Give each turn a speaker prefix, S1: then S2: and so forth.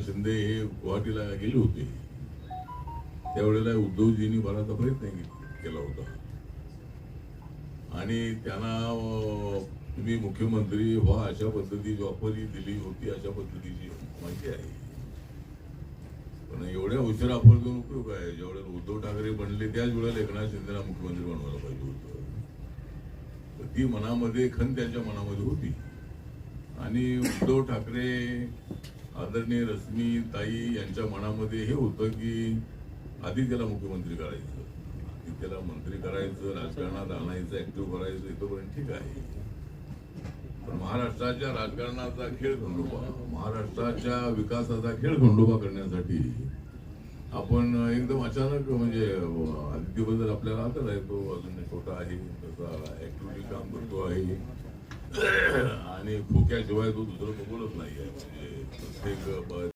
S1: शिंदे हे गुवाहाटीला गेले होते. त्यावेळेला उद्धवजींनी बराचसा प्रयत्न केला होता. आणि त्यांना तुम्ही मुख्यमंत्री व्हा अशा पद्धतीची ऑफरही दिली होती अशा पद्धतीची माहिती आहे. पण एवढ्या उशिरा ऑफर देऊन उपयोग आहे. जेवढे उद्धव ठाकरे बनले त्याच वेळेला एकनाथ शिंदेला मुख्यमंत्री बनवायला पाहिजे होतं. तर ती मनामध्ये खन त्यांच्या मनामध्ये होती. आणि उद्धव ठाकरे आदरणीय रश्मी ताई यांच्या मनामध्ये हे होतं की आधी त्याला मुख्यमंत्री करायचं. आदित्यला त्याला मंत्री करायचं राजकारणात आणायचं ऍक्टिव्ह करायचं इथंपर्यंत ठीक आहे. पण महाराष्ट्राच्या राजकारणाचा खेळ खंडोबा महाराष्ट्राच्या विकासाचा खेळ खंडोबा करण्यासाठी आपण एकदम अचानक म्हणजे आदित्यबद्दल आपल्याला आदर आहे. तो अजून छोटा आहे तसा ऍक्टिव्हली काम करतो आहे. आणि खोक्याशिवाय तो दुसरं बघूनच नाही आहे. big up, bud.